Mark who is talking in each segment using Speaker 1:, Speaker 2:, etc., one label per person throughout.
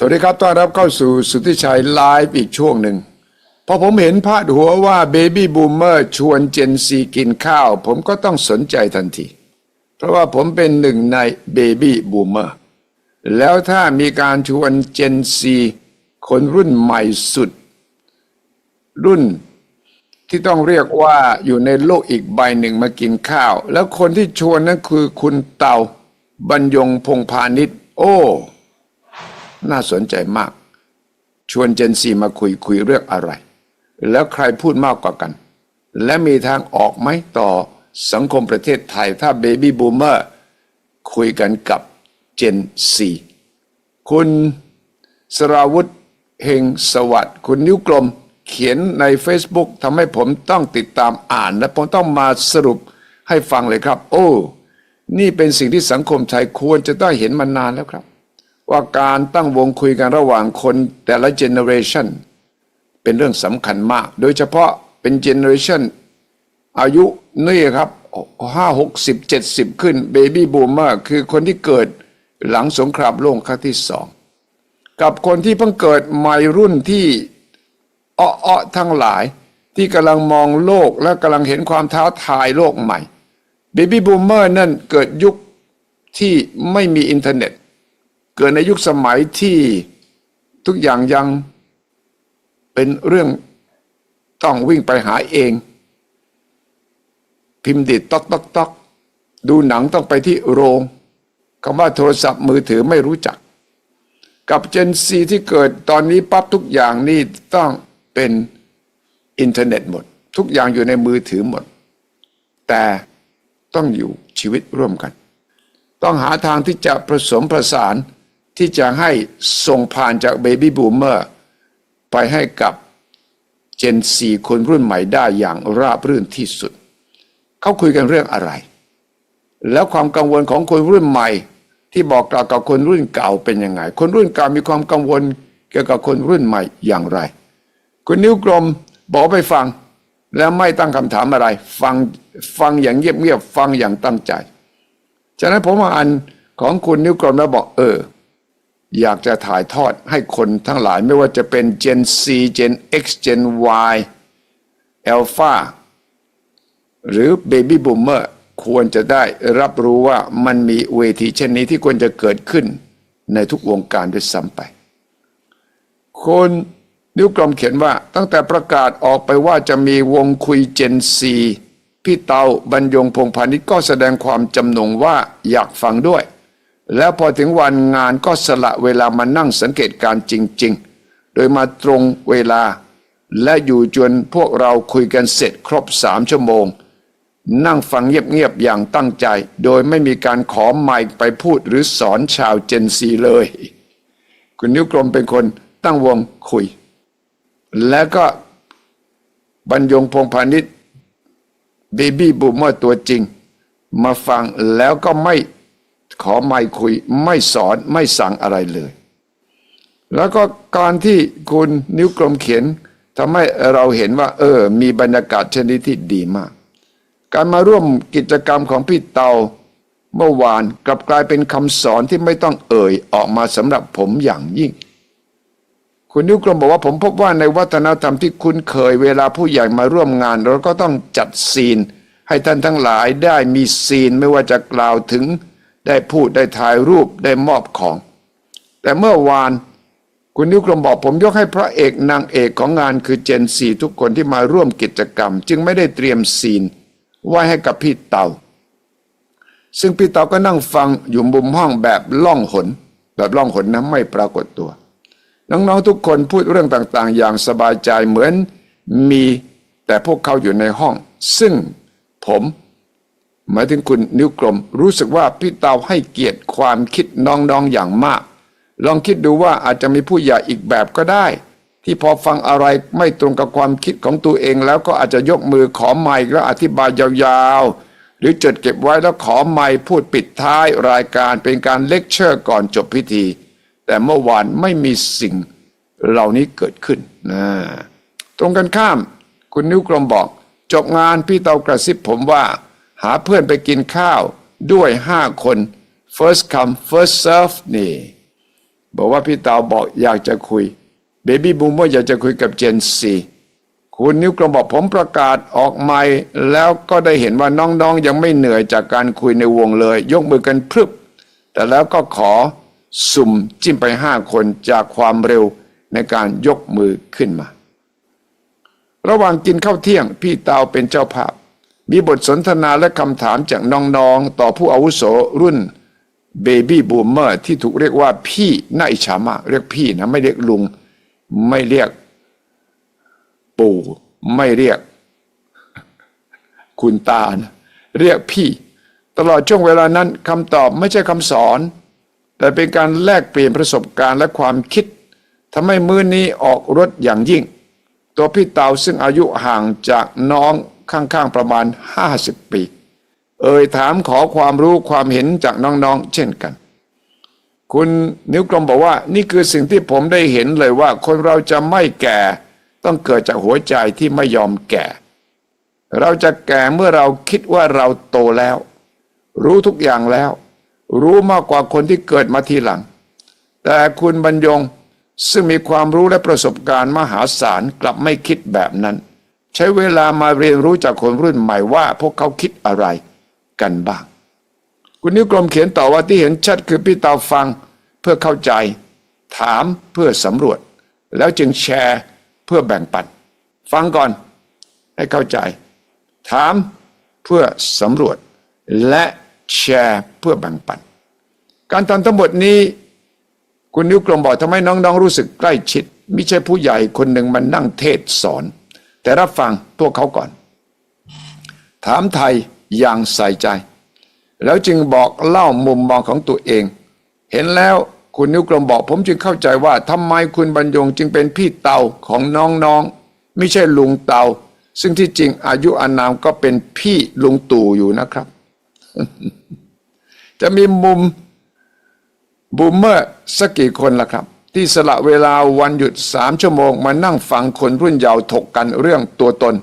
Speaker 1: สวัสดีครับต้อนรับเข้าสู่สุทธิชัยไลฟ์อีกช่วงหนึ่งพอผมเห็นพาดหัวว่าเบบี้บูมเมอร์ชวนเจนซีกินข้าว ผมก็ต้องสนใจทันที เพราะว่าผมเป็นหนึ่งในเบบี้บูมเมอร์แล้วถ้ามีการชวนเจนซีคนรุ่นใหม่สุด รุ่นที่ต้องเรียกว่าอยู่ในโลกอีกใบหนึ่งมากินข้าว แล้วคนที่ชวนนั้นคือคุณเตาบรรยงพงพาณิชย์ โอ้ น่าสนใจมาก ชวนเจนซีมาคุยคุยเรื่องอะไร แล้วใครพูดมากกว่ากัน และมีทางออกไหมต่อสังคมประเทศไทยถ้าเบบี้บูมเมอร์คุยกันกับเจนซีคุณสราวุธเฮงสวัสดิ์คุณนิ้วกลมเขียนใน Facebook ทำให้ผมต้องติดตามอ่าน และผมต้องมาสรุปให้ฟังเลยครับ โอ้ นี่เป็นสิ่งที่สังคมไทยควรจะต้องเห็นมานานแล้วครับ ว่าการตั้งวงคุยกันระหว่างคนแต่ละเจเนอเรชันเป็นเรื่องสำคัญมาก โดยเฉพาะเป็นเจเนอเรชันอายุนี่ครับห้าหกสิบเจ็ดสิบขึ้นเบบี้บูมเมอร์คือคนที่เกิดหลังสงครามโลกครั้งที่สองกับคนที่เพิ่งเกิดใหม่รุ่นที่อ้อๆทั้งหลายที่กำลังมองโลกและกำลังเห็นความท้าทายโลกใหม่เบบี้บูมเมอร์นั่นเกิดยุคที่ไม่มีอินเทอร์เน็ต เกิดในยุคสมัยที่ทุกอย่างยังเป็นเรื่องต้องวิ่งไปหาเอง พิมพ์ดิดต๊อกต๊อกต๊อกดูหนังต้องไปที่โรงคำว่าโทรศัพท์มือถือไม่รู้จัก กับเจนซีที่เกิดตอนนี้ปั๊บทุกอย่างนี่ต้องเป็นอินเทอร์เน็ตหมด ทุกอย่างอยู่ในมือถือหมด แต่ต้องอยู่ชีวิตร่วมกัน ต้องหาทางที่จะผสมประสาน ที่จะให้ส่งผ่านจากเบบี้บูมเมอร์ไปให้กับเจนซีคนรุ่นใหม่ได้อย่างราบรื่นที่สุด เขาคุยกันเรื่องอะไร แล้วความกังวลของคนรุ่นใหม่ ที่บอกกล่าวกับคนรุ่นเก่าเป็นยังไง คนรุ่นเก่ามีความกังวลเกี่ยวกับคนรุ่นใหม่อย่างไร คุณนิ้วกลมบอกไปฟัง แล้วไม่ตั้งคำถามอะไร ฟังฟังอย่างเงียบๆฟังอย่างตั้งใจ ฉะนั้นผมอ่านของคุณนิ้วกลมแล้วบอกเออ อยากจะถ่ายทอดให้คนทั้งหลายไม่ว่าจะเป็น Gen C Gen X Gen Y Alpha หรือ Baby Boomer ควรจะได้รับรู้ว่ามันมีเวทีเช่นนี้ที่ควรจะเกิดขึ้นในทุกวงการด้วยซ้ำไป คนนิ้วกลมเขียนว่าตั้งแต่ประกาศออกไปว่าจะมีวงคุย Gen C พี่เตาบรรยงพงพาณิชย์ก็แสดงความจำนงว่าอยากฟังด้วย แล้วพอถึงวันงานก็สละเวลามานั่งสังเกตการณ์จริง ๆ โดยมาตรงเวลา และอยู่จนพวกเราคุยกันเสร็จครบสามชั่วโมง นั่งฟังเงียบๆอย่างตั้งใจ โดยไม่มีการขอไมค์ไปพูดหรือสอนชาวเจนซีเลย คุณนิ้วกลมเป็นคนตั้งวงคุย แล้วก็บรรยงพงพาณิชย์เบบี้บูมเมอร์ตัวจริง มาฟังแล้วก็ไม่ ขอไม่คุยไม่สอนไม่สั่งอะไรเลย แล้วก็การที่คุณนิ้วกลมเขียนทำให้เราเห็นว่า เออ มีบรรยากาศชนิดที่ดีมาก การมาร่วมกิจกรรมของพี่เตาเมื่อวานกลับกลายเป็นคำสอนที่ไม่ต้องเอ่ยออกมาสำหรับผมอย่างยิ่ง คุณนิ้วกลมบอกว่าผมพบว่าในวัฒนธรรมที่คุ้นเคยเวลาผู้ใหญ่มาร่วมงาน เราก็ต้องจัดซีน ให้ท่านทั้งหลายได้มีซีนไม่ว่าจะกล่าวถึง ได้พูดได้ถ่ายรูปได้มอบของ แต่เมื่อวานคุณนิวกลมบอกผมยกให้พระเอกนางเอกของงานคือเจนซีทุกคนที่มาร่วมกิจกรรม จึงไม่ได้เตรียมซีน ไว้ให้กับพี่เตาซึ่งพี่เตาก็นั่งฟังอยู่มุมห้องแบบล่องหน แบบล่องหนนะไม่ปรากฏตัว น้องๆทุกคนพูดเรื่องต่างๆ อย่างสบายใจเหมือนมีแต่พวกเขาอยู่ในห้อง ซึ่งผม หมายถึงคุณนิ้วกลม รู้สึกว่าพี่เตาให้เกียรติความคิดน้องๆอย่างมาก ลองคิดดูว่าอาจจะมีผู้ใหญ่อีกแบบก็ได้ ที่พอฟังอะไรไม่ตรงกับความคิดของตัวเองแล้วก็อาจจะยกมือขอไมค์แล้วอธิบายยาวๆ หรือจดเก็บไว้แล้วขอไมค์พูดปิดท้ายรายการเป็นการเลคเชอร์ก่อนจบพิธี แต่เมื่อวานไม่มีสิ่งเหล่านี้เกิดขึ้นนะตรงกันข้าม คุณนิ้วกลมบอก จบงานพี่เตากระซิบผมว่า หาเพื่อนไปกินข้าวด้วยห้าคน first come first serve นี่ บอกว่าพี่เตาบอกอยากจะคุยเบบี้บูมเมอร์อยากจะคุยกับเจนซีคุณนิ้วกลมบอกผมประกาศออกไมค์แล้วก็ได้เห็นว่าน้องๆ ยังไม่เหนื่อยจากการคุยในวงเลย ยกมือกันพรึบ แต่แล้วก็ขอสุ่มจิ้มไปห้าคนจากความเร็วในการยกมือขึ้นมา ระหว่างกินข้าวเที่ยง พี่เตาเป็นเจ้าภาพ มีบทสนทนาและคำถามจากน้องๆ ต่อผู้อาวุโสรุ่นเบบี้บูมเมอร์ที่ถูกเรียกว่าพี่น่าอิจฉามากเรียกพี่นะไม่เรียกลุง ไม่เรียก ปู่ ไม่เรียก คุณตานะเรียกพี่ ตลอดช่วงเวลานั้นคำตอบไม่ใช่คำสอน แต่เป็นการแลกเปลี่ยนประสบการณ์และความคิดทำให้มื้อนี้ออกรถอย่างยิ่ง ตัวพี่เตาซึ่งอายุห่างจากน้อง ข้างๆประมาณ 50 ปี เอ่ยถามขอความรู้ความเห็นจากน้องๆ เช่นกัน คุณนิ้วกลมบอกว่า นี่คือสิ่งที่ผมได้เห็นเลยว่าคนเราจะไม่แก่ต้องเกิดจากหัวใจที่ไม่ยอมแก่ เราจะแก่เมื่อเราคิดว่าเราโตแล้ว รู้ทุกอย่างแล้ว รู้มากกว่าคนที่เกิดมาทีหลัง แต่คุณบรรยงซึ่งมีความรู้และประสบการณ์มหาศาลกลับไม่คิดแบบนั้น ใช้เวลามาเรียนรู้จากคนรุ่นใหม่ว่า พวกเขาคิดอะไรกันบ้าง คุณนิวกลมเขียนต่อว่าที่เห็นชัดคือพี่เตาฟังเพื่อเข้าใจ ถามเพื่อสำรวจ แล้วจึงแชร์เพื่อแบ่งปัน ฟังก่อนให้เข้าใจ ถามเพื่อสำรวจ และแชร์เพื่อแบ่งปัน การทำทั้งหมดนี้ คุณนิ้วกลมบอกทำให้น้องๆรู้สึกใกล้ชิด ไม่ใช่ผู้ใหญ่คนหนึ่งมันนั่งเทศสอน แต่รับฟังพวกเขาก่อน ถามไทยอย่างใส่ใจ แล้วจึงบอกเล่ามุมมองของตัวเอง เห็นแล้วคุณนิ้วกลมบอก ผมจึงเข้าใจว่าทำไมคุณบรรยงจึงเป็นพี่เตาของน้องๆ ไม่ใช่ลุงเตา ซึ่งที่จริงอายุอานามก็เป็นพี่ลุงตู่อยู่นะครับ จะมีมุมบูมเมอร์สักกี่คนล่ะครับ ที่สละเวลาวันหยุดสามชั่วโมงมานั่งฟังคนรุ่นเยาว์ถกกันเรื่องตัวตน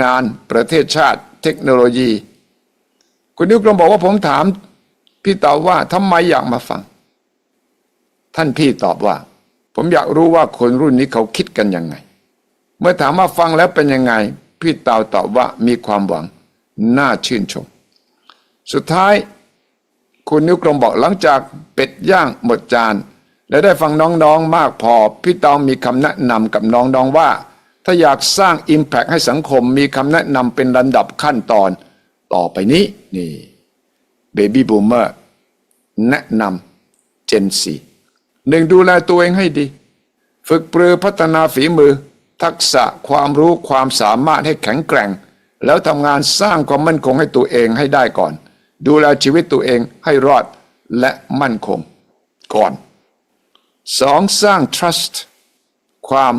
Speaker 1: งานประเทศชาติ เทคโนโลยี คุณนิวกลมบอกว่าผมถาม พี่ตอบว่าทำไมอยากมาฟัง ท่านพี่ตอบว่า ผมอยากรู้ว่าคนรุ่นนี้เขาคิดกันยังไง เมื่อถามว่าฟังแล้วเป็นยังไง พี่เตาตอบว่ามีความหวัง น่าชื่นชม สุดท้าย คุณนิ้วกลมบอกหลังจากเป็ดย่างหมดจาน และได้ฟังน้องๆมากพอ พี่เตามีคำแนะนำกับน้องๆว่า ถ้าอยากสร้าง Impact ให้สังคมมีคำแนะนำเป็นลำดับขั้นตอน ต่อไปนี้นี่เบบี้บูมเมอร์แนะนำเจนซีหนึ่งดูแลตัวเองให้ดี ฝึกปรือพัฒนาฝีมือ ทักษะความรู้ความสามารถให้แข็งแกร่ง แล้วทำงานสร้างความมั่นคงให้ตัวเองให้ได้ก่อน ดูแลชีวิตตัวเองให้รอดและมั่นคงก่อน สองสร้าง trust ความ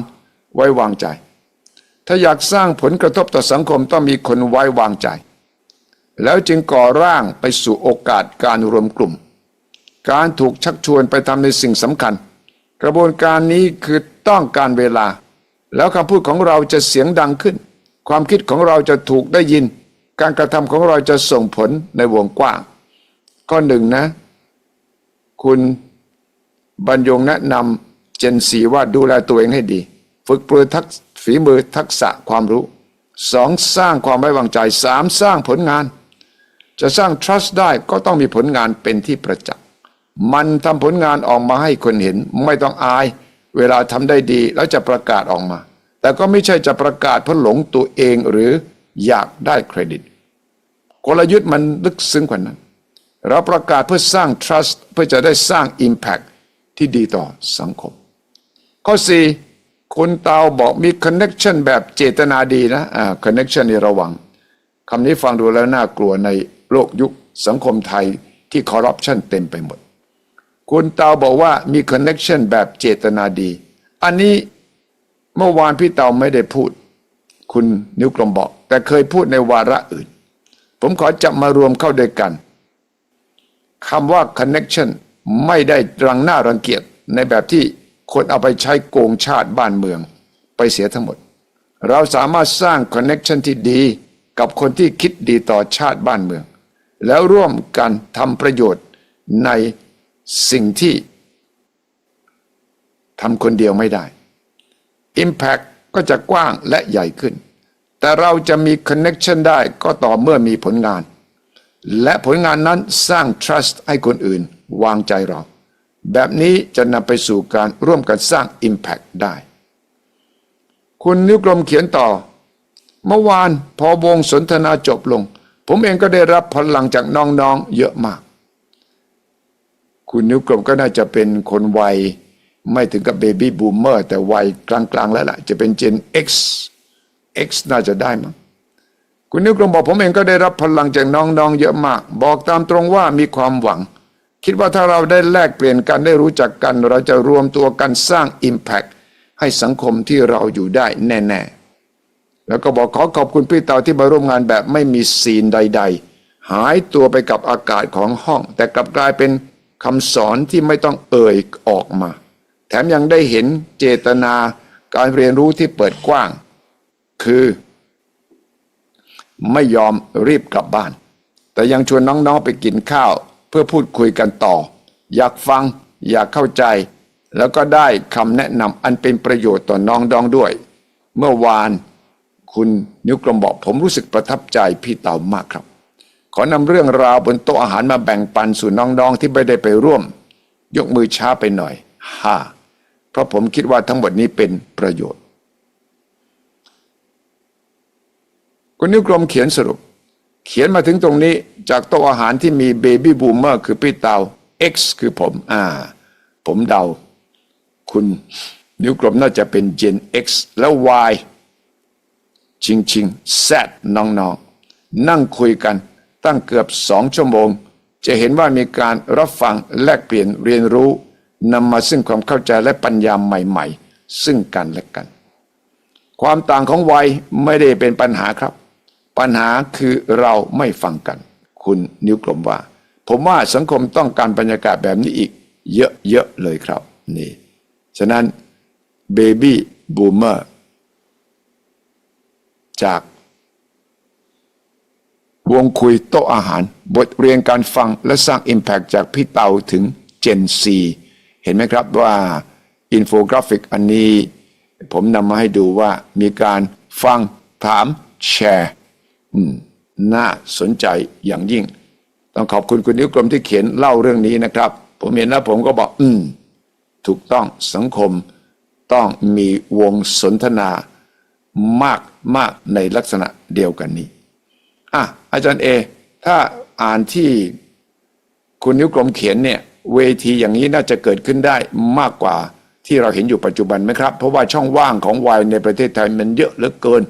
Speaker 1: ไว้วางใจ ถ้าอยากสร้างผลกระทบต่อสังคมต้องมีคนไว้วางใจ แล้วจึงก่อร่างไปสู่โอกาสการรวมกลุ่ม การถูกชักชวนไปทำในสิ่งสำคัญ กระบวนการนี้คือต้องการเวลา แล้วคำพูดของเราจะเสียงดังขึ้น ความคิดของเราจะถูกได้ยิน การกระทำของเราจะส่งผลในวงกว้าง ข้อหนึ่งนะ คุณ บรรยงแนะนำเจนสีว่าดูแลตัวเองให้ดี ฝึกปรือทักฝีมือทักษะความรู้สองสร้างความไว้วางใจสามสร้างผลงาน จะสร้าง trust ได้ก็ต้องมีผลงานเป็นที่ประจักษ์มันทำผลงานออกมาให้คนเห็นไม่ต้องอาย เวลาทำได้ดีแล้วจะประกาศออกมา แต่ก็ไม่ใช่จะประกาศเพราะหลงตัวเองหรืออยากได้เครดิต กลยุทธ์มันลึกซึ้งกว่านั้น เราประกาศเพื่อสร้าง trust เพื่อจะได้สร้าง impact ที่ดีต่อสังคม ข้อสี่คุณเตาบอกมี connection แบบเจตนาดีนะอ่า connection ในระวังคำนี้ฟังดูแล้วน่ากลัวในโลกยุคสังคมไทยที่ corruption เต็มไปหมด คุณเตาบอกว่ามี connection แบบเจตนาดี อันนี้เมื่อวานพี่เตาไม่ได้พูด คุณนิ้วกลมบอก แต่เคยพูดในวาระอื่น ผมขอจับมารวมเข้าด้วยกันคำว่า connection ไม่ได้รังหน้ารังเกียจในแบบที่คนเอาไปใช้โกงชาติบ้านเมืองไปเสียทั้งหมด เราสามารถสร้างคอนเน็ชันที่ดีกับคนที่คิดดีต่อชาติบ้านเมือง แล้วร่วมกันทำประโยชน์ในสิ่งที่ทำคนเดียวไม่ได้ Impact ก็จะกว้างและใหญ่ขึ้น แต่เราจะมี Connection ได้ก็ต่อเมื่อมีผลงาน และผลงานนั้นสร้าง trust ให้คนอื่น วางใจเรา แบบนี้จะนำไปสู่การร่วมกันสร้าง Impact ได้ คุณนิ้วกลมเขียนต่อ เมื่อวานพอวงสนทนาจบลง ผมเองก็ได้รับพลังจากน้องๆเยอะมาก คุณนิ้วกลมก็น่าจะเป็นคนวัย ไม่ถึงกับเบบี้บูมเมอร์แต่วัยกลางๆแล้วล่ะ จะเป็นเจน X X น่าจะได้มั้งคุณนิวกลมบอกผมเองก็ได้รับพลังจากน้องๆเยอะมาก บอกตามตรงว่ามีความหวัง คิดว่าถ้าเราได้แลกเปลี่ยนกันได้รู้จักกัน เราจะรวมตัวกันสร้าง Impact ให้สังคมที่เราอยู่ได้แน่ๆ แล้วก็บอกขอขอบคุณพี่เตาที่มาร่วมงานแบบไม่มีซีนใด ๆ หายตัวไปกับอากาศของห้อง แต่กลับกลายเป็นคำสอนที่ไม่ต้องเอ่ยออกมา แถมยังได้เห็นเจตนาการเรียนรู้ที่เปิดกว้าง คือ ไม่ยอมรีบกลับบ้าน แต่ยังชวนน้องๆไปกินข้าว พื่อพูดคุยกันต่อ อยากฟังอยากเข้าใจ แล้วก็ได้คำแนะนำอันเป็นประโยชน์ต่อน้องๆด้วย เมื่อวานคุณนิ้วกลมบอกผมรู้สึกประทับใจพี่เต่ามากครับ ขอนำเรื่องราวบนโต๊ะอาหารมาแบ่งปันสู่น้องๆที่ไม่ได้ไปร่วม ยกมือช้าไปหน่อยฮ่าเพราะผมคิดว่าทั้งหมดนี้เป็นประโยชน์ คุณนิ้วกลมเขียนสรุป เขียนมาถึงตรงนี้จากโต๊ะอาหารที่มีเบบี้บูมเมอร์คือพี่เตา X คือผม อ่า ผมเดา คุณนิ้วกลมน่าจะเป็น Gen X แล้ว Y จริงแซดน้องๆ นั่งคุยกันตั้งเกือบสองชั่วโมง จะเห็นว่ามีการรับฟังแลกเปลี่ยนเรียนรู้นำมาซึ่งความเข้าใจและปัญญาใหม่ ๆ ซึ่งกันและกัน ความต่างของวัยไม่ได้เป็นปัญหาครับ ปัญหาคือเราไม่ฟังกัน คุณนิ้วกลมว่า ผมว่าสังคมต้องการบรรยากาศแบบนี้อีก เยอะๆเลยครับ นี่ ฉะนั้นเบบี้บูมเมอร์จาก วงคุยโต๊ะอาหาร บทเรียนการฟังและสร้าง Impact จากพี่เตาถึง Gen C เห็นไหมครับว่าอินโฟกราฟิกอันนี้ ผมนำมาให้ดูว่ามีการฟังถามแชร์ น่าสนใจอย่างยิ่ง ต้องขอบคุณคุณนิ้วกลมที่เขียนเล่าเรื่องนี้นะครับ ผมเห็นแล้วผมก็บอก อืม ถูกต้องสังคมต้องมีวงสนทนามากมากในลักษณะเดียวกันนี้อะอาจารย์เอ ถ้าอ่านที่คุณนิ้วกลมเขียนเนี่ย เวทีอย่างนี้น่าจะเกิดขึ้นได้มากกว่าที่เราเห็นอยู่ปัจจุบันไหมครับ เพราะว่าช่องว่างของวัยในประเทศไทยมันเยอะเหลือเกิน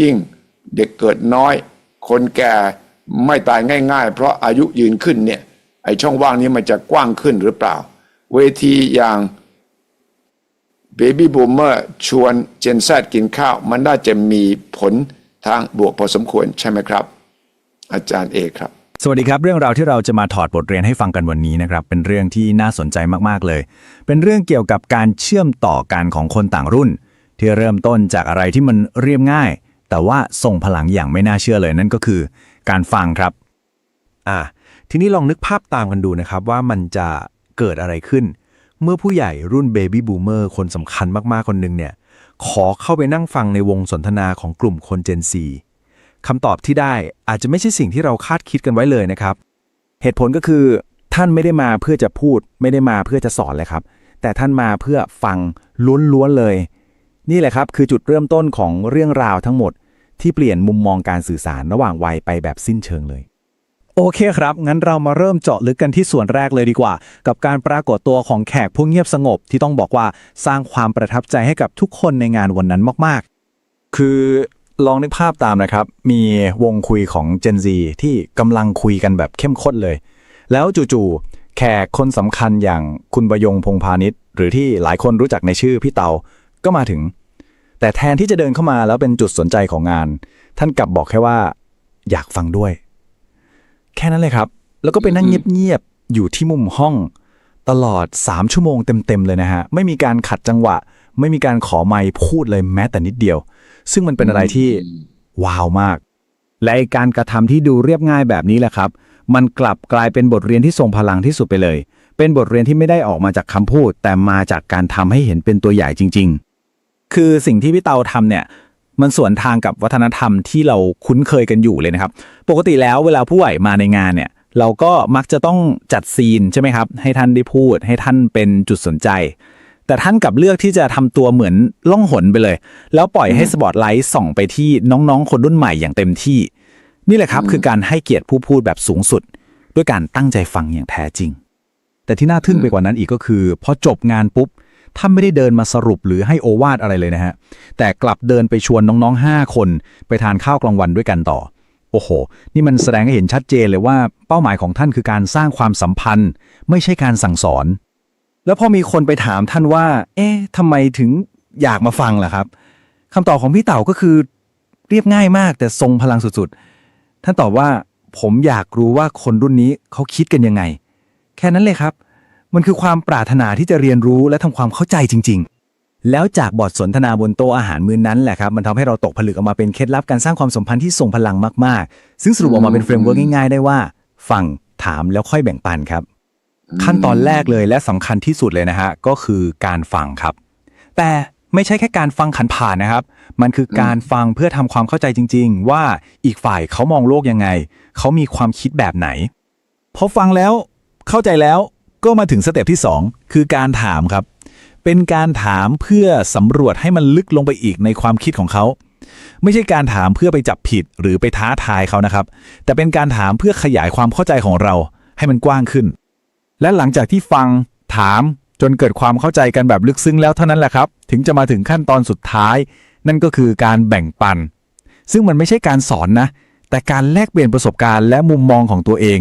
Speaker 1: ยิ่ง เด็กเกิดน้อย คนแก่ไม่ตายง่าย ๆ เพราะอายุยืนขึ้นเนี่ยไอช่องว่างนี้มันจะกว้างขึ้นหรือเปล่า เวทีอย่างเบบี้บูมเมอร์ชวนเจนแซกินข้าว มันน่าจะมีผลทางบวกพอสมควรใช่ไหมครับ อาจารย์เอกครับ
Speaker 2: สวัสดีครับ เรื่องราวที่เราจะมาถอดบทเรียนให้ฟังกันวันนี้นะครับ เป็นเรื่องที่น่าสนใจมากๆเลย เป็นเรื่องเกี่ยวกับการเชื่อมต่อกันของคนต่างรุ่น ที่เริ่มต้นจากอะไรที่มันเรียบง่าย แต่ว่าส่งพลังอย่างไม่น่าเชื่อเลยนั่นก็คือ การฟังครับ
Speaker 3: อะทีนี้ลองนึกภาพตามกันดูนะครับ ว่ามันจะเกิดอะไรขึ้น เมื่อผู้ใหญ่รุ่นเบบี้บูมเมอร์คนสำคัญมากๆคนหนึ่งเนี่ย ขอเข้าไปนั่งฟังในวงสนทนาของกลุ่มคนเจนซีคำตอบที่ได้อาจจะไม่ใช่สิ่งที่เราคาดคิดกันไว้เลยนะครับ เหตุผลก็คือท่านไม่ได้มาเพื่อจะพูด ไม่ได้มาเพื่อจะสอนเลยครับ แต่ท่านมาเพื่อฟังล้วนๆเลย นี่แหละครับคือจุดเริ่มต้นของเรื่องราวทั้งหมด ที่เปลี่ยนมุมมองการสื่อสารระหว่างวัยไปแบบสิ้นเชิงเลย
Speaker 4: โอเคครับ งั้นเรามาเริ่มเจาะลึกกันที่ส่วนแรกเลยดีกว่า กับการปรากฏตัวของแขกผู้เงียบสงบที่ต้องบอกว่าสร้างความประทับใจให้กับทุกคนในงานวันนั้นมาก
Speaker 2: คือลองนึกภาพตามนะครับ มีวงคุยของ Gen Z ที่กำลังคุยกันแบบเข้มข้นเลย แล้วจู่ๆแขกคนสำคัญอย่างคุณประยงพงพาณิชย์หรือที่หลายคนรู้จักในชื่อพี่เตา ก็มาถึง แต่แทนที่จะเดินเข้ามาแล้วเป็นจุดสนใจของงาน ท่านกลับบอกแค่ว่า อยากฟังด้วย แค่นั้นเลยครับ แล้วก็ไปนั่งเงียบๆอยู่ที่มุมห้อง ตลอด 3 ชั่วโมงเต็มๆเลยนะฮะ ไม่มีการขัดจังหวะ ไม่มีการขอไมค์พูดเลยแม้แต่นิดเดียว ซึ่งมันเป็นอะไรที่ว้าวมาก
Speaker 4: ๆและไอ้การกระทำที่ดูเรียบง่ายแบบนี้แหละครับ มันกลับกลายเป็นบทเรียนที่ทรงพลังที่สุดไปเลย
Speaker 3: เป็นบทเรียนที่ไม่ได้ออกมาจากคำพูด แต่มาจากการทำให้เห็นเป็นตัวอย่างจริง
Speaker 4: คือสิ่งที่พี่เตาทำเนี่ยมันสวนทางกับวัฒนธรรมที่เราคุ้นเคยกันอยู่เลยนะครับ ปกติแล้วเวลาผู้ใหญ่มาในงานเนี่ย เราก็มักจะต้องจัดซีนใช่ไหมครับ ให้ท่านได้พูด ให้ท่านเป็นจุดสนใจ แต่ท่านกลับเลือกที่จะทำตัวเหมือนล่องหนไปเลย แล้วปล่อยให้สปอตไลท์ส่องไปที่น้องๆ คนรุ่นใหม่อย่างเต็มที่ นี่แหละครับคือการให้เกียรติผู้พูดแบบสูงสุด ด้วยการตั้งใจฟังอย่างแท้จริง
Speaker 3: ๆแต่ที่น่าทึ่งไปกว่านั้นอีกก็คือพอจบงานปุ๊บ ท่านไม่ได้เดินมาสรุปหรือให้โอวาทอะไรเลยนะฮะ แต่กลับเดินไปชวนน้องๆ 5 คน ไปทานข้าวกลางวันด้วยกันต่อ โอ้โห นี่มันแสดงให้เห็นชัดเจนเลยว่าเป้าหมายของท่านคือการสร้างความสัมพันธ์ ไม่ใช่การสั่งสอน แล้วพอมีคนไปถามท่านว่า เอ๊ะทำไมถึงอยากมาฟังล่ะครับคำตอบของพี่เต่าก็คือเรียบง่ายมากแต่ทรงพลังสุดๆ ท่านตอบว่าผมอยากรู้ว่าคนรุ่นนี้เขาคิดกันยังไง แค่นั้นเลยครับ มันคือความปรารถนาที่จะเรียนรู้และทำความเข้าใจจริง ๆ แล้วจากบทสนทนาบนโต๊ะอาหารมื้อนนั้นแหละครับ มันทำให้เราตกผลึกออกมาเป็นเคล็ดลับการสร้างความสัมพันธ์ที่ทรงพลังมากๆ ซึ่งสรุปออกมาเป็นเฟรมเวิร์กง่ายๆ ได้ว่า ฟังถามแล้วค่อยแบ่งปันครับ ขั้นตอนแรกเลยและสำคัญที่สุดเลยนะฮะก็คือการฟังครับ แต่ไม่ใช่แค่การฟังขันผ่านนะครับ มันคือการฟังเพื่อทำความเข้าใจจริง ๆ ว่าอีกฝ่ายเขามองโลกยังไง เขามีความคิดแบบไหน
Speaker 4: พอฟังแล้วเข้าใจแล้ว ก็มาถึงสเต็ปที่ 2 คือการถามครับ เป็นการถามเพื่อสำรวจให้มันลึกลงไปอีกในความคิดของเขา ไม่ใช่การถามเพื่อไปจับผิดหรือไปท้าทายเขานะครับ แต่เป็นการถามเพื่อขยายความเข้าใจของเราให้มันกว้างขึ้น และหลังจากที่ฟังถามจนเกิดความเข้าใจกันแบบลึกซึ้งแล้วเท่านั้นแหละครับ ถึงจะมาถึงขั้นตอนสุดท้าย นั่นก็คือการแบ่งปัน ซึ่งมันไม่ใช่การสอนนะ แต่การแลกเปลี่ยนประสบการณ์และมุมมองของตัวเอง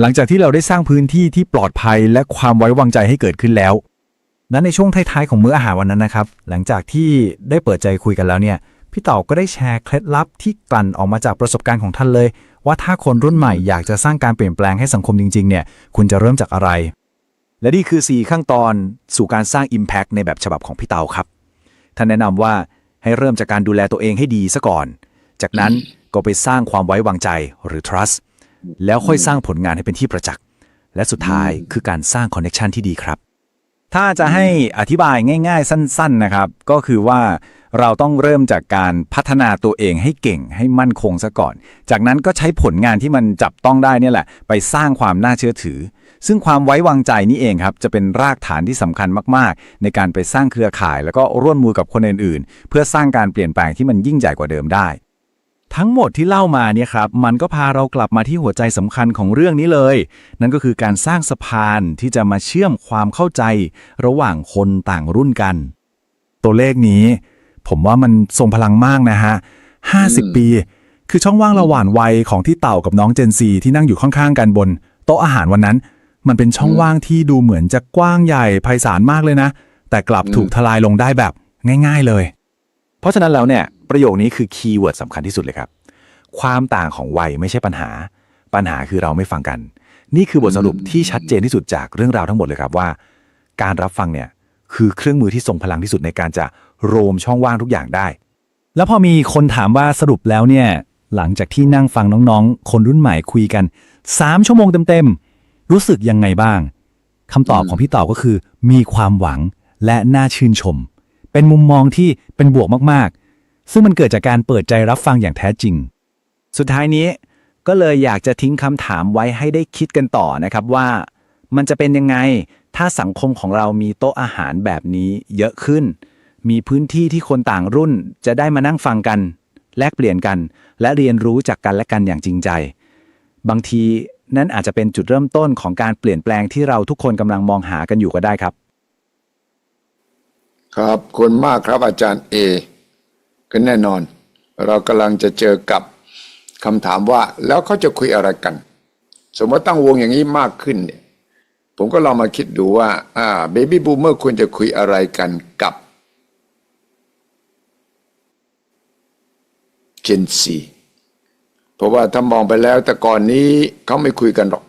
Speaker 4: หลังจากที่เราได้สร้างพื้นที่ที่ปลอดภัยและความไว้วางใจให้เกิดขึ้นแล้ว นั้นในช่วงท้ายๆของมื้ออาหารวันนั้นนะครับ หลังจากที่ได้เปิดใจคุยกันแล้วเนี่ย พี่เต่าก็ได้แชร์เคล็ดลับที่กลั่นออกมาจากประสบการณ์ของท่านเลย ว่าถ้าคนรุ่นใหม่อยากจะสร้างการเปลี่ยนแปลงให้สังคมจริงๆ เนี่ย คุณจะเริ่มจากอะไร และนี่คือ 4 ขั้นตอนสู่การสร้าง Impact ในแบบฉบับของพี่เต่าครับ ท่านแนะนำว่าให้เริ่มจากการดูแลตัวเองให้ดีซะก่อน จากนั้นก็ไปสร้างความไว้วางใจหรือ trust แล้วค่อยสร้างผลงานให้เป็นที่ประจักษ์และสุดท้ายคือการสร้าง connection ที่ดีครับ ถ้าจะให้อธิบายง่าย ๆ สั้น ๆนะครับ ก็คือว่าเราต้องเริ่มจากการพัฒนาตัวเองให้เก่งให้มั่นคงซะก่อน จากนั้นก็ใช้ผลงานที่มันจับต้องได้เนี่ยแหละ ไปสร้างความน่าเชื่อถือ ซึ่งความไว้วางใจนี่เองครับ จะเป็นรากฐานที่สำคัญมากๆ ในการไปสร้างเครือข่าย แล้วก็ร่วมมือกับคนอื่นๆ เพื่อสร้างการเปลี่ยนแปลงที่มันยิ่งใหญ่กว่าเดิมได้ ทั้งหมดที่เล่ามาเนี่ยครับ มันก็พาเรากลับมาที่หัวใจสำคัญของเรื่องนี้เลย นั่นก็คือการสร้างสะพานที่จะมาเชื่อมความเข้าใจ ระหว่างคนต่างรุ่นกัน ตัวเลขนี้ ผมว่ามันทรงพลังมากนะฮะ50ปี คือช่องว่างระหว่างวัยของที่เต่ากับน้องเจนซีที่นั่งอยู่ข้างๆกันบน โต๊ะอาหารวันนั้น มันเป็นช่องว่างที่ดูเหมือนจะกว้างใหญ่ไพศาลมากเลยนะ แต่กลับถูกทลายลงได้แบบง่าย ๆเลย เพราะฉะนั้นแล้วเนี่ย ประโยคนี้คือคีย์เวิร์ดสำคัญที่สุดเลยครับ ความต่างของวัยไม่ใช่ปัญหา ปัญหาคือเราไม่ฟังกัน นี่คือบทสรุปที่ชัดเจนที่สุดจากเรื่องราวทั้งหมดเลยครับว่า การรับฟังเนี่ยคือเครื่องมือที่ทรงพลังที่สุดในการจะโรมช่องว่างทุกอย่างได้ แล้วพอมีคนถามว่าสรุปแล้วเนี่ยหลังจากที่นั่งฟังน้องๆ คนรุ่นใหม่คุยกัน 3 ชั่วโมงเต็มๆ รู้สึกยังไงบ้างคำตอบของพี่ต่อก็คือ มีความหวังและน่าชื่นชม เป็นมุมมองที่เป็นบวกมากๆ ซึ่งมันเกิดจากการเปิดใจรับฟังอย่างแท้จริง สุดท้ายนี้ก็เลยอยากจะทิ้งคำถามไว้ให้ได้คิดกันต่อนะครับว่า มันจะเป็นยังไงถ้าสังคมของเรามีโต๊ะอาหารแบบนี้เยอะขึ้น มีพื้นที่ที่คนต่างรุ่นจะได้มานั่งฟังกัน แลกเปลี่ยนกัน และเรียนรู้จากกันและกันอย่างจริงใจ บางทีนั่นอาจจะเป็นจุดเริ่มต้นของการเปลี่ยนแปลงที่เราทุกคนกำลังมองหากันอยู่ก็ได้ครับ
Speaker 1: ครับคุณมากครับอาจารย์เอ ก็แน่นอน เรากำลังจะเจอกับคำถามว่าแล้วเขาจะคุยอะไรกัน สมมติตั้งวงอย่างนี้มากขึ้นเนี่ยผมก็ลองมาคิดดูว่าอ่าเบบี้บูมเมอร์ควรจะคุยอะไรกันกับเจนซีเพราะว่าถ้ามองไปแล้วแต่ก่อนนี้เขาไม่คุยกันหรอก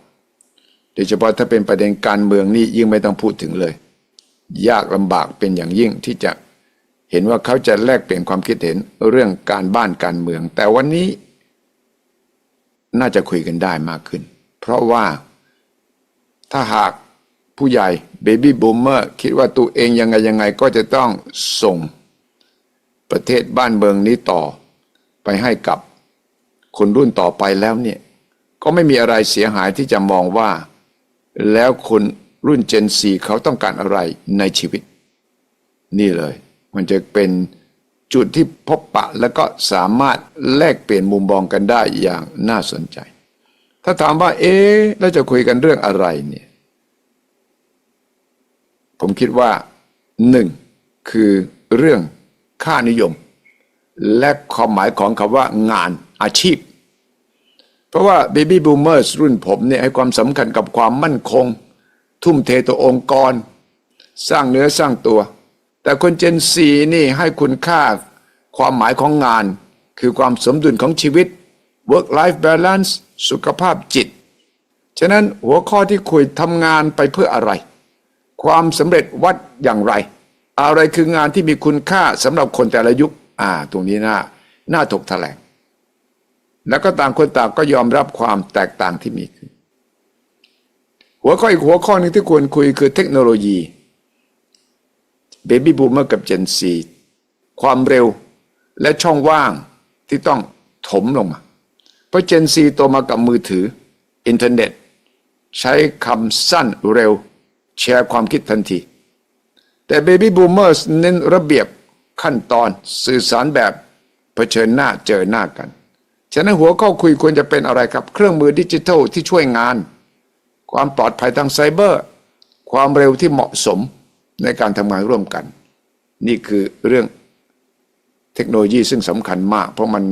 Speaker 1: โดยเฉพาะถ้าเป็นประเด็นการเมืองนี่ยิ่งไม่ต้องพูดถึงเลย ยากลำบากเป็นอย่างยิ่งที่จะ เห็นว่าเขาจะแลกเปลี่ยนความคิดเห็นเรื่องการบ้านการเมือง แต่วันนี้ น่าจะคุยกันได้มากขึ้น เพราะว่าถ้าหากผู้ใหญ่เบบี้บูมเมอร์คิดว่าตัวเองยังไงยังไงก็จะต้องส่งประเทศบ้านเมืองนี้ต่อ ไปให้กับคนรุ่นต่อไปแล้วเนี่ย ก็ไม่มีอะไรเสียหายที่จะมองว่า แล้วคนรุ่นเจนซีเขาต้องการอะไรในชีวิต นี่เลย มันจะเป็นจุดที่พบปะแล้วก็สามารถแลกเปลี่ยนมุมมองกันได้อย่างน่าสนใจ ถ้าถามว่า เอ๊ะแล้วจะคุยกันเรื่องอะไรเนี่ย ผมคิดว่าหนึ่งคือเรื่องค่านิยม และความหมายของคำว่างานอาชีพ เพราะว่า Baby Boomers รุ่นผมเนี่ยให้ความสำคัญกับความมั่นคง ทุ่มเทต่อองค์กร สร้างเนื้อสร้างตัว แต่คนเจนซีนี่ให้คุณค่าความหมายของงาน คือความสมดุลของชีวิต work life balance สุขภาพจิต ฉะนั้นหัวข้อที่คุยทำงานไปเพื่ออะไร ความสำเร็จวัดอย่างไร อะไรคืองานที่มีคุณค่าสำหรับคนแต่ละยุค อ่า ตรงนี้น่าน่าถกแถลง แล้วก็ต่างคนต่างก็ยอมรับความแตกต่างที่มีขึ้นหัวข้ออีกหัวข้อหนึ่งที่ควรคุยคือเทคโนโลยี เบบี้บูมเมอร์กับเจนซีความเร็วและช่องว่างที่ต้องถมลงมา เพราะเจนซีโตมากับมือถือ อินเทอร์เน็ต ใช้คำสั้นเร็ว แชร์ความคิดทันที แต่เบบี้บูมเมอร์เน้นระเบียบขั้นตอนสื่อสารแบบเผชิญหน้าเจอหน้ากัน ฉะนั้นหัวข้อคุยควรจะเป็นอะไรครับ เครื่องมือดิจิทัลที่ช่วยงาน ความปลอดภัยทางไซเบอร์ ความเร็วที่เหมาะสม ในการทำงานร่วมกัน นี่คือเรื่องเทคโนโลยีซึ่งสำคัญมาก เพราะมัน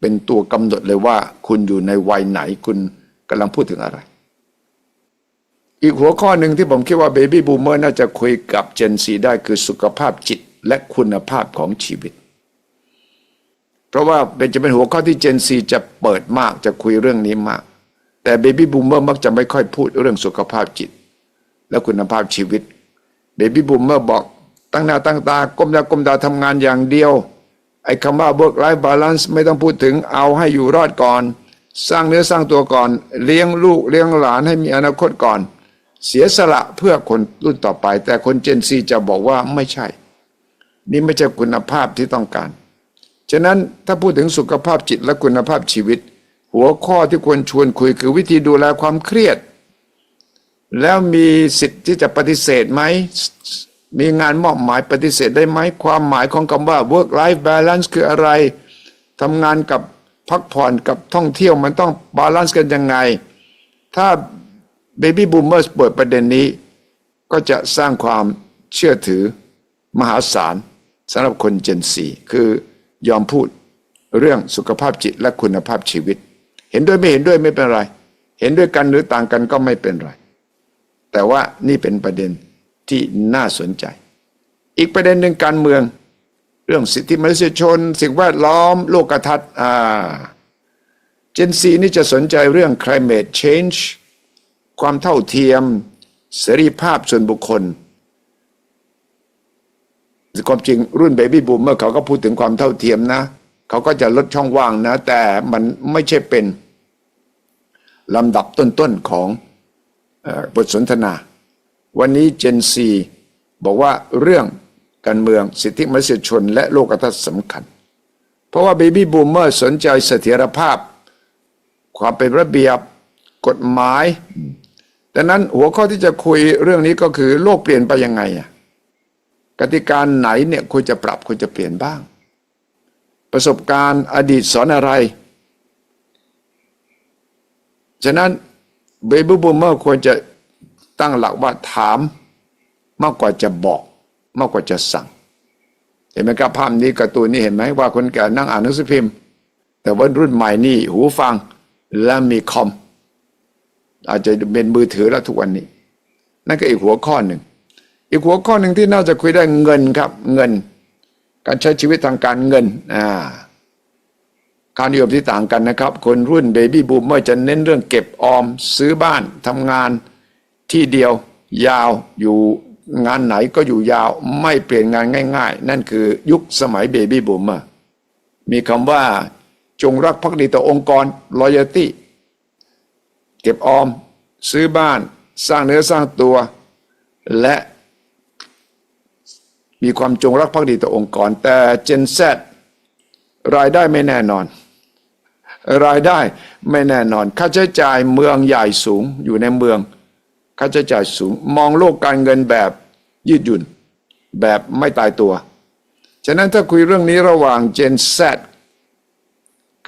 Speaker 1: เป็นตัวกำหนดเลยว่า คุณอยู่ในวัยไหนคุณกำลังพูดถึงอะไร อีกหัวข้อหนึ่งที่ผมคิดว่าเบบี้บูมเมอร์น่าจะคุยกับเจนซีได้คือสุขภาพจิตและคุณภาพของชีวิต เพราะว่าเป็นจะเป็นหัวข้อที่เจนซีจะเปิดมากจะคุยเรื่องนี้มาก แต่เบบี้บูมเมอร์มักจะไม่ค่อยพูดเรื่องสุขภาพจิต และคุณภาพชีวิต เบบี้บูมเมอร์บอก ตั้งหน้าตั้งตาก้มหน้าก้มตาทำงานอย่างเดียว ไอ้คำว่า work life balance ไม่ต้องพูดถึงเอาให้อยู่รอดก่อน สร้างเนื้อสร้างตัวก่อน เลี้ยงลูกเลี้ยงหลานให้มีอนาคตก่อน เสียสละเพื่อคนรุ่นต่อไป แต่คนเจนซีจะบอกว่าไม่ใช่ นี่ไม่ใช่คุณภาพที่ต้องการ ฉะนั้นถ้าพูดถึงสุขภาพจิตและคุณภาพชีวิต หัวข้อที่ควรชวนคุยคือวิธีดูแลความเครียด แล้วมีสิทธิ์ที่จะปฏิเสธไหม มีงานมอบหมายปฏิเสธได้ไหม ความหมายของคำว่า work life balance คืออะไร ทำงานกับพักผ่อนกับท่องเที่ยวมันต้องบาลานซ์กันยังไง ถ้า Baby Boomers เปิดประเด็นนี้ ก็จะสร้างความเชื่อถือมหาศาลสำหรับคนเจนซีคือยอมพูดเรื่องสุขภาพจิตและคุณภาพชีวิต เห็นด้วยไม่เห็นด้วยไม่เป็นไร เห็นด้วยกันหรือต่างกันก็ไม่เป็นไร แต่ว่านี่เป็นประเด็นที่น่าสนใจ อีกประเด็นหนึ่งการเมือง เรื่องสิทธิมนุษยชน สิ่งแวดล้อม โลกทัศน์อ่าเจนซีนี่จะสนใจเรื่อง climate change ความเท่าเทียม เสรีภาพส่วนบุคคลความจริงรุ่นเบบี้บูมเมอร์เขาก็พูดถึงความเท่าเทียมนะ เขาก็จะลดช่องว่างนะ แต่มันไม่ใช่เป็นลำดับต้นๆของ บทสนทนา วันนี้เจนซีบอกว่าเรื่องการเมืองสิทธิมนุษยชนและโลกทัศน์สำคัญ เพราะว่าเบบี้บูมเมอร์สนใจเสถียรภาพ ความเป็นระเบียบกฎหมายดังนั้นหัวข้อที่จะคุยเรื่องนี้ก็คือโลกเปลี่ยนไปยังไงอะกติกาไหนเนี่ยควรจะปรับควรจะเปลี่ยนบ้าง ประสบการณ์อดีตสอนอะไร ฉะนั้น เบบี้บูมเมอร์ควรจะตั้งหลักว่าถามมากกว่าจะบอกมากกว่าจะสั่ง เห็นไหมครับภาพนี้การ์ตูนนี้เห็นไหมว่าคนแก่นั่งอ่านหนังสือพิมพ์ แต่ว่ารุ่นใหม่นี่หูฟังและมีคอม อาจจะเป็นมือถือแล้วทุกวันนี้ นั่นก็อีกหัวข้อหนึ่ง อีกหัวข้อหนึ่งที่น่าจะคุยได้เงินครับ เงิน การใช้ชีวิตทางการเงินอ่า การนิยมที่ต่างกันนะครับ คนรุ่นเบบี้บูมเมอร์จะเน้นเรื่องเก็บออม ซื้อบ้านทำงานที่เดียวยาวอยู่งานไหนก็อยู่ยาวไม่เปลี่ยนงานง่าย ๆ นั่นคือยุคสมัยเบบี้บูมเมอร์มีคำว่าจงรักภักดีต่อองค์กร loyalty เก็บออม ซื้อบ้าน สร้างเนื้อสร้างตัว และมีความจงรักภักดีต่อองค์กร แต่ Gen Z รายได้ไม่แน่นอน รายได้ไม่แน่นอน ค่าใช้จ่ายเมืองใหญ่สูงอยู่ในเมือง ค่าใช้จ่ายสูง มองโลกการเงินแบบยืดหยุ่น แบบไม่ตายตัว ฉะนั้นถ้าคุยเรื่องนี้ระหว่าง Gen Z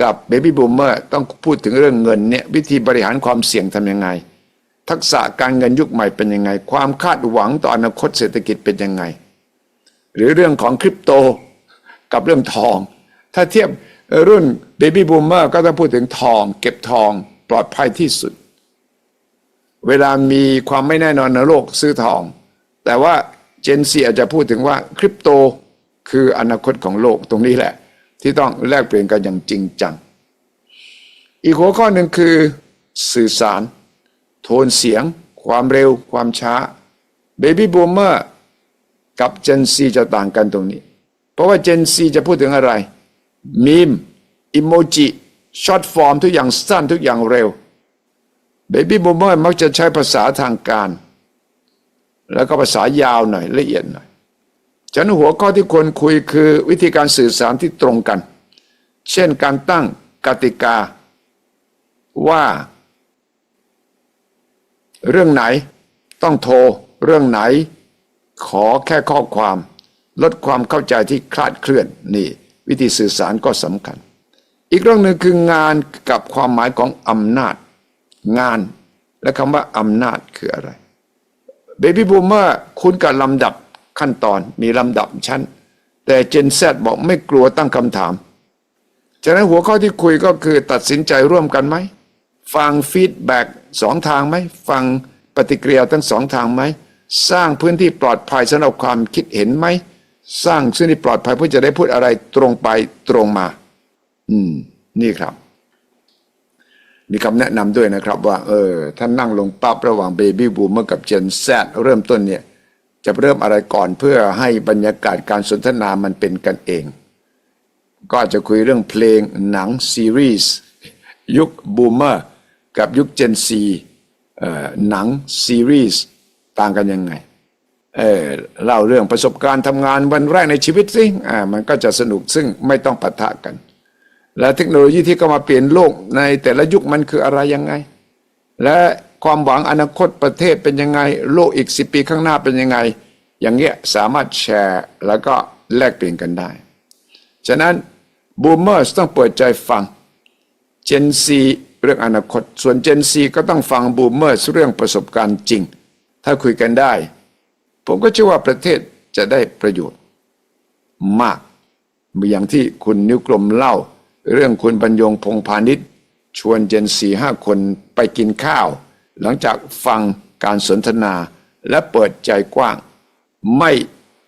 Speaker 1: กับ Baby Boomer ต้องพูดถึงเรื่องเงินเนี่ยวิธีบริหารความเสี่ยงทำยังไง ทักษะการเงินยุคใหม่เป็นยังไง ความคาดหวังต่ออนาคตเศรษฐกิจเป็นยังไง หรือเรื่องของคริปโตกับเรื่องทอง ถ้าเทียบ รุ่น Baby Boomer ก็ต้องพูดถึงทอง เก็บทองปลอดภัยที่สุด เวลามีความไม่แน่นอนในโลกซื้อทอง แต่ว่า Gen Z อาจจะพูดถึงว่าคริปโตคืออนาคตของโลกตรงนี้แหละ ที่ต้องแลกเปลี่ยนกันอย่างจริงจัง อีกหัวข้อหนึ่งคือสื่อสาร โทนเสียง ความเร็ว ความช้า Baby Boomer กับ Gen Z จะต่างกันตรงนี้ เพราะว่า Gen Z จะพูดถึงอะไร มีมอิโมจิช็อตฟอร์มทุกอย่างสั้นทุกอย่างเร็ว Baby Boomer มักจะใช้ภาษาทางการ แล้วก็ภาษายาวหน่อยละเอียดหน่อยฉะนั้นหัวข้อที่ควรคุยคือวิธีการสื่อสารที่ตรงกัน เช่นการตั้งกติกา ว่า เรื่องไหนต้องโทร เรื่องไหน ขอแค่ข้อความ ลดความเข้าใจที่คลาดเคลื่อนนี่ วิธีสื่อสารก็สำคัญ อีกเรื่องหนึ่งคืองานกับความหมายของอำนาจ งานและคำว่าอำนาจคืออะไรเบบี้บูมเมอร์คุ้นกับลำดับขั้นตอนมีลำดับชั้น แต่เจน Z บอกไม่กลัวตั้งคำถามฉะนั้นหัวข้อที่คุยก็คือตัดสินใจร่วมกันไหม ฟังฟีดแบ็กสองทางไหม ฟังปฏิกิริยาทั้งสองทางไหม สร้างพื้นที่ปลอดภัยสำหรับความคิดเห็นไหม สร้างพื้นที่ปลอดภัยเพื่อจะได้พูดอะไรตรงไปตรงมา อืม นี่ครับ มีคำแนะนำด้วยนะครับ ว่า เออท่านนั่งลงปั๊บระหว่างเบบี้บูมเมอร์กับเจนแซดเริ่มต้นเนี่ย จะเริ่มอะไรก่อนเพื่อให้บรรยากาศการสนทนามันเป็นกันเอง ก็อาจจะคุยเรื่องเพลงหนังซีรีส์ยุคบูมเมอร์กับยุคเจนซีหนังซีรีส์ต่างกันยังไง เออเล่าเรื่องประสบการณ์ทำงานวันแรกในชีวิตสิอ่ามันก็จะสนุกซึ่งไม่ต้องปะทะกัน และเทคโนโลยีที่เข้ามาเปลี่ยนโลกในแต่ละยุคมันคืออะไรยังไง และความหวังอนาคตประเทศเป็นยังไง โลกอีกสิปีข้างหน้าเป็นยังไง อย่างเงี้ยสามารถแชร์แล้วก็แลกเปลี่ยนกันได้ ฉะนั้นบูมเมอร์ต้องเปิดใจฟังเจนซีเรื่องอนาคต ส่วนเจนซีก็ต้องฟังบูมเมอร์เรื่องประสบการณ์จริง ถ้าคุยกันได้ ผมก็เชื่อว่าประเทศจะได้ประโยชน์มาก อย่างที่คุณนิ้วกลมเล่า เรื่องคุณบรรยงพงพาณิชย์ ชวนเจนสี่ห้าคนไปกินข้าว หลังจากฟังการสนทนาและเปิดใจกว้าง ไม่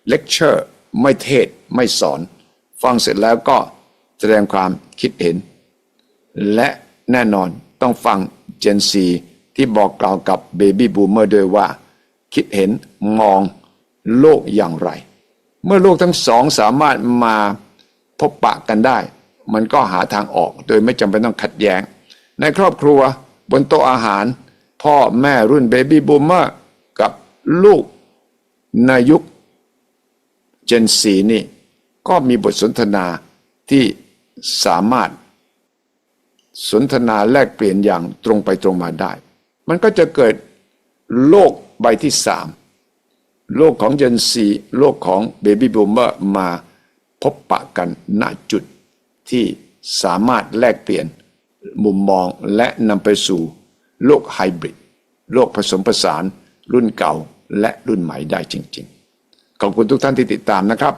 Speaker 1: เลคเชอร์ ไม่เทศไม่สอน ฟังเสร็จแล้วก็แสดงความคิดเห็น และแน่นอนต้องฟังเจนซีที่บอกกล่าวกับเบบี้บูมเมอร์ด้วยว่า คิดเห็นมองโลกอย่างไร เมื่อโลกทั้งสองสามารถมาพบปะกันได้ มันก็หาทางออกโดยไม่จำเป็นต้องขัดแย้ง ในครอบครัวบนโต๊ะอาหาร พ่อแม่รุ่นเบบี้บูมเมอร์กับลูกในยุคเจนซีนี่ ก็มีบทสนทนาที่สามารถ สนทนาแลกเปลี่ยนอย่างตรงไปตรงมาได้ มันก็จะเกิดโลก ใบที่สามโลกของเจนซีโลกของเบบี้บูมเมอร์มาพบปะกันณจุดที่สามารถแลกเปลี่ยนมุมมองและนำไปสู่โลกไฮบริดโลกผสมผสานรุ่นเก่าและรุ่นใหม่ได้จริง ๆ ขอบคุณทุกท่านที่ติดตามนะครับ